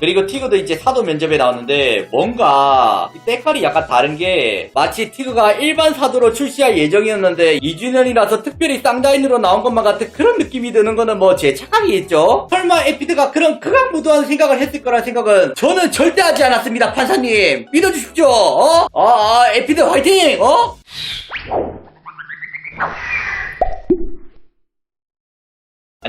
그리고 티그도 이제 사도 면접에 나왔는데 뭔가 이 때깔이 약간 다른 게 마치 티그가 일반 사도로 출시할 예정이었는데 2주년이라서 특별히 쌍다인으로 나온 것만 같은 그런 느낌이 드는 거는 뭐 제 착각이겠죠? 설마 에피드가 그런 극악무도한 생각을 했을 거란 생각은 저는 절대 하지 않았습니다 판사님 믿어주십시오 어? 아, 아 에피드 화이팅 어?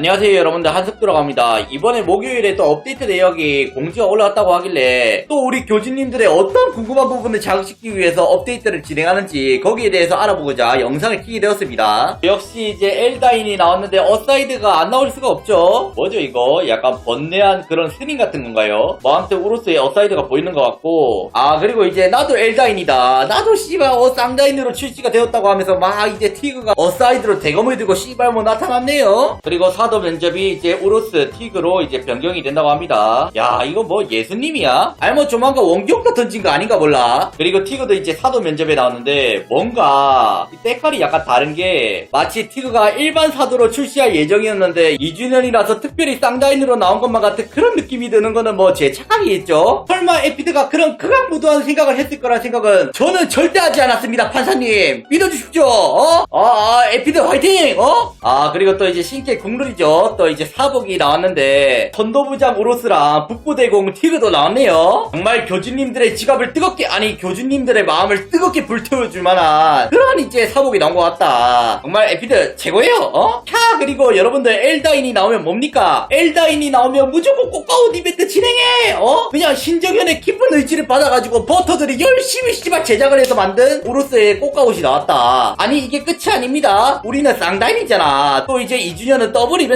안녕하세요 여러분들. 한습 들어갑니다. 이번에 목요일에 또 업데이트 내역이 공지가 올라왔다고 하길래 또 우리 교주님들의 어떤 궁금한 부분을 자극시키기 위해서 업데이트를 진행하는지 거기에 대해서 알아보고자 영상을 키게 되었습니다. 역시 이제 엘다인이 나왔는데 어사이드가 안 나올 수가 없죠? 뭐죠 이거? 약간 번뇌한 그런 스님 같은 건가요? 뭐 아무튼 우로스의 어사이드가 보이는 것 같고. 아 그리고 이제 나도 엘다인이다. 나도 씨발 어 쌍다인으로 출시가 되었다고 하면서 막 이제 티그가 어사이드로 대검을 들고 씨발 뭐 나타났네요. 그리고 사도 면접이 이제 우로스 티그로 이제 변경이 된다고 합니다 야 이거 뭐 예수님이야? 아니 뭐 조만간 원경도 던진 거 아닌가 몰라 그리고 티그도 이제 사도 면접에 나왔는데 뭔가 이 때깔이 약간 다른 게 마치 티그가 일반 사도로 출시할 예정이었는데 2주년이라서 특별히 쌍다인으로 나온 것만 같은 그런 느낌이 드는 거는 뭐 제 착각이겠죠? 설마 에피드가 그런 극악무도한 생각을 했을 거란 생각은 저는 절대 하지 않았습니다 판사님 믿어주십시오 어? 아, 아 에피드 화이팅 어? 아 그리고 또 이제 신캐 국룰이 죠? 또 이제 사복이 나왔는데 선도부장 우로스랑 북부대공 티그도 나왔네요. 정말 교주님들의 지갑을 뜨겁게 아니 교주님들의 마음을 뜨겁게 불태워줄 만한 그런 이제 사복이 나온 것 같다. 정말 에피드 최고예요 어? 캬 그리고 여러분들 엘다인이 나오면 뭡니까? 엘다인이 나오면 무조건 꽃가옷 이벤트 진행해! 어? 그냥 신정현의 깊은 의지를 받아가지고 버터들이 열심히 씨발 제작을 해서 만든 우로스의 꽃가옷이 나왔다. 아니 이게 끝이 아닙니다. 우리는 쌍다인이잖아. 또 이제 2주년은 더블 이벤트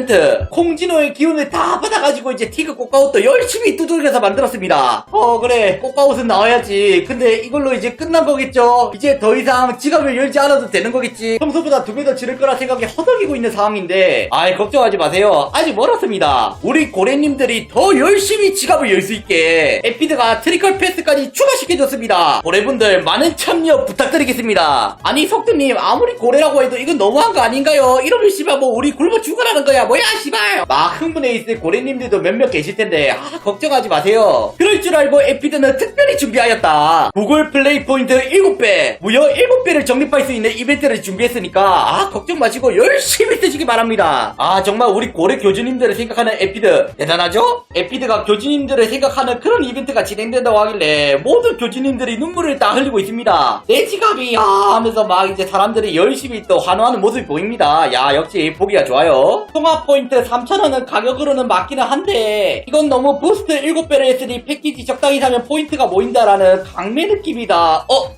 콩진호의 기운을 다 받아가지고 이제 티그 꽃가옷도 열심히 두들겨서 만들었습니다. 어 그래. 꽃가옷은 나와야지. 근데 이걸로 이제 끝난 거겠죠? 이제 더 이상 지갑을 열지 않아도 되는 거겠지. 평소보다 두 배 더 지를 거라 생각이 허덕이고 있는 상황인데. 아이 걱정하지 마세요. 아직 멀었습니다. 우리 고래님들이 더 열심히 지갑을 열 수 있게 에피드가 트리컬 패스까지 추가시켜줬습니다. 고래분들 많은 참여 부탁드리겠습니다. 아니 석두님 아무리 고래라고 해도 이건 너무한 거 아닌가요? 이러면 씨발 뭐 우리 굶어 죽으라는 거야 뭐야 씨발! 막 흥분해 있을 고래님들도 몇몇 계실 텐데 아 걱정하지 마세요. 그럴 줄 알고 에피드는 특별히 준비하였다. 구글 플레이 포인트 7배 무려 7배를 적립할 수 있는 이벤트를 준비했으니까 아 걱정 마시고 열심히 쓰시기 바랍니다. 아 정말 우리 고래 교주님들을 생각하는 에피드. 대단하죠? 에피드가 교주님들을 생각하는 그런 이벤트가 진행된다고 하길래 모든 교주님들이 눈물을 다 흘리고 있습니다. 내 지갑이 야 하면서 막 이제 사람들이 열심히 또 환호하는 모습이 보입니다. 야 역시 보기가 좋아요 통화 포인트 3,000원은 가격으로는 맞기는 한데 이건 너무 부스트 7배를 했으니 패키지 적당히 사면 포인트가 모인다라는 강매 느낌이다 어?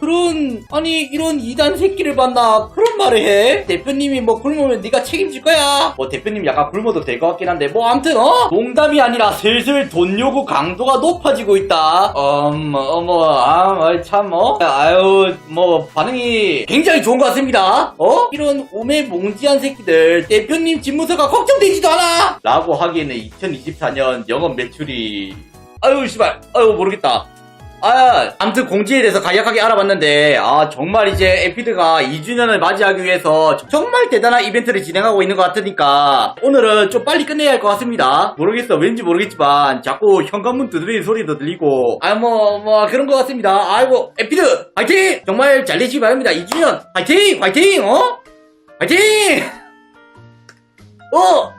그런 아니 이런 이단 새끼를 봤나? 그런 말을 해? 대표님이 뭐 굶으면 네가 책임질 거야. 뭐 대표님 약간 굶어도 될 것 같긴 한데 뭐 암튼 어? 농담이 아니라 슬슬 돈 요구 강도가 높아지고 있다. 어머 어머 아참어? 아유 뭐 반응이 굉장히 좋은 것 같습니다. 어? 이런 오매 몽지한 새끼들 대표님 집무서가 걱정되지도 않아! 라고 하기에는 2024년 영업 매출이 아유 씨발 아유 모르겠다 아, 암튼 공지에 대해서 간략하게 알아봤는데, 아, 정말 이제 에피드가 2주년을 맞이하기 위해서 정말 대단한 이벤트를 진행하고 있는 것 같으니까, 오늘은 좀 빨리 끝내야 할 것 같습니다. 모르겠어, 왠지 모르겠지만, 자꾸 현관문 두드리는 소리도 들리고, 아, 뭐, 뭐, 그런 것 같습니다. 아이고, 에피드! 화이팅! 정말 잘 되시기 바랍니다. 2주년! 화이팅! 화이팅! 어? 화이팅! 어!